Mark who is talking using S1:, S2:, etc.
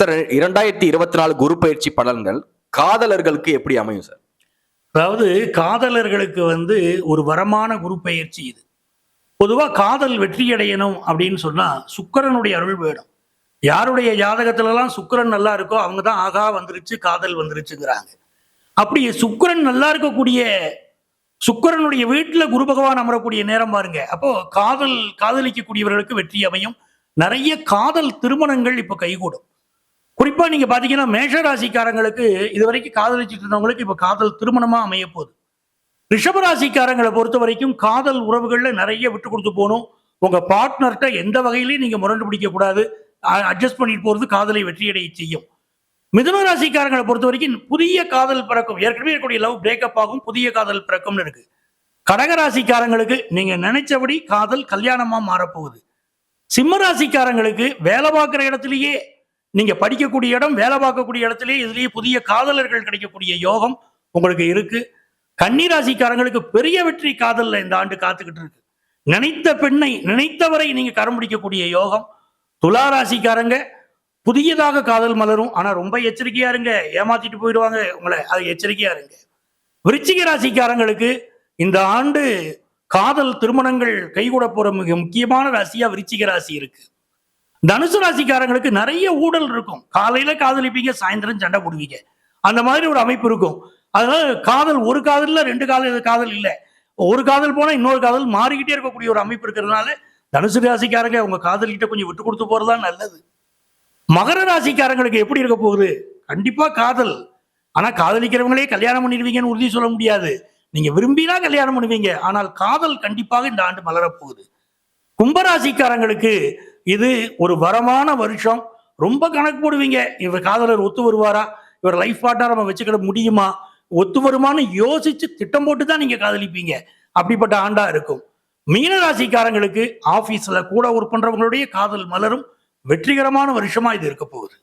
S1: Sir இரண்டாயிரத்தி இருபத்தி நாலு குரு பயிற்சி பலன்கள் காதலர்களுக்கு எப்படி அமையும் சார்?
S2: அதாவது காதலர்களுக்கு வந்து ஒரு வரமான குரு பயிற்சி இது. பொதுவாக காதல் வெற்றி அடையணும் அப்படின்னு சொன்னால் சுக்கரனுடைய அருள் வேணும். யாருடைய ஜாதகத்துலலாம் சுக்கிரன் நல்லா இருக்கோ அவங்க தான் ஆகா வந்துருச்சு காதல் வந்துருச்சுங்கிறாங்க. அப்படி சுக்கிரன் நல்லா இருக்கக்கூடிய சுக்கரனுடைய வீட்டில் குரு பகவான் அமரக்கூடிய நேரம் பாருங்க. அப்போ காதல் காதலிக்கக்கூடியவர்களுக்கு வெற்றி அமையும். நிறைய காதல் திருமணங்கள் இப்போ கைகூடும். குறிப்பா நீங்க பாத்தீங்கன்னா மேஷ ராசிக்காரங்களுக்கு இதுவரைக்கும் காதலிச்சிட்டு இருந்தவங்களுக்கு இப்ப காதல் திருமணமா அமைய போகுது. ரிஷபராசிக்காரங்களை பொறுத்த வரைக்கும் காதல் உறவுகள்ல நிறைய விட்டு கொடுத்து போகணும். உங்க பார்ட்னர்கிட்ட எந்த வகையிலையும் நீங்க முரண்டு பிடிக்க கூடாது. அட்ஜஸ்ட் பண்ணிட்டு போறது காதலை வெற்றியடைய செய்யும். மிதுன ராசிக்காரங்களை பொறுத்த வரைக்கும் புதிய காதல் பிறக்கும். ஏற்கனவே இருக்கக்கூடிய லவ் பிரேக்கப் ஆகும் புதிய காதல் பிறக்கும்னு இருக்கு. கடக ராசிக்காரங்களுக்கு நீங்க நினைச்சபடி காதல் கல்யாணமா மாறப்போகுது. சிம்ம ராசிக்காரங்களுக்கு வேலை பார்க்குற இடத்துலயே நீங்க படிக்கக்கூடிய இடம் வேலை பார்க்கக்கூடிய இடத்துலயே இதுலயே புதிய காதலர்கள் கிடைக்கக்கூடிய யோகம் உங்களுக்கு இருக்கு. கன்னிராசிக்காரங்களுக்கு பெரிய வெற்றி காதல்ல இந்த ஆண்டு காத்துக்கிட்டு இருக்கு. நினைத்த பெண்ணை நினைத்தவரை நீங்க கரம் பிடிக்கக்கூடிய யோகம். துலா ராசிக்காரங்க புதியதாக காதல் மலரும். ஆனா ரொம்ப எச்சரிக்கையா இருங்க. ஏமாத்திட்டு போயிடுவாங்க. உங்களை அது எச்சரிக்கையா இருங்க. விருச்சிக ராசிக்காரங்களுக்கு இந்த ஆண்டு காதல் திருமணங்கள் கைகூட போற மிக முக்கியமான ராசியா விருச்சிக ராசி இருக்கு. தனுசு ராசிக்காரங்களுக்கு நிறைய ஊழல் இருக்கும். காலையில காதலிப்பீங்க சாயந்தரம் சண்டை போடுவீங்க. அந்த மாதிரி ஒரு அமைப்பு இருக்கும். அதனால காதல் ஒரு காதல்ல ரெண்டு காதல் காதல் இல்லை. ஒரு காதல் போனா இன்னொரு காதல் மாறிக்கிட்டே இருக்கக்கூடிய ஒரு அமைப்பு இருக்கிறதுனால தனுசு ராசிக்காரங்க உங்க காதல்கிட்ட கொஞ்சம் விட்டு கொடுத்து போறதா நல்லது. மகர ராசிக்காரங்களுக்கு எப்படி இருக்க போகுது? கண்டிப்பா காதல். ஆனா காதலிக்கிறவங்களே கல்யாணம் பண்ணிடுவீங்கன்னு உறுதி சொல்ல முடியாது. நீங்க விரும்பினா கல்யாணம் பண்ணுவீங்க. ஆனால் காதல் கண்டிப்பாக இந்த ஆண்டு மலரப் போகுது. கும்பராசிக்காரங்களுக்கு இது ஒரு வரமான வருஷம். ரொம்ப கணக்கு போடுவீங்க. இவர் காதலர் ஒத்து வருவாரா? இவர் லைஃப் பார்ட்னர் நம்ம வச்சுக்கிட முடியுமா? ஒத்து வருமான்னு யோசிச்சு திட்டம் போட்டு தான் நீங்க காதலிப்பீங்க. அப்படிப்பட்ட ஆண்டா இருக்கும். மீன ராசிக்காரங்களுக்கு ஆபீஸ்ல கூட ஒர்க் பண்றவங்களுடைய காதல் மலரும் வெற்றிகரமான வருஷமா இது இருக்க போகுது.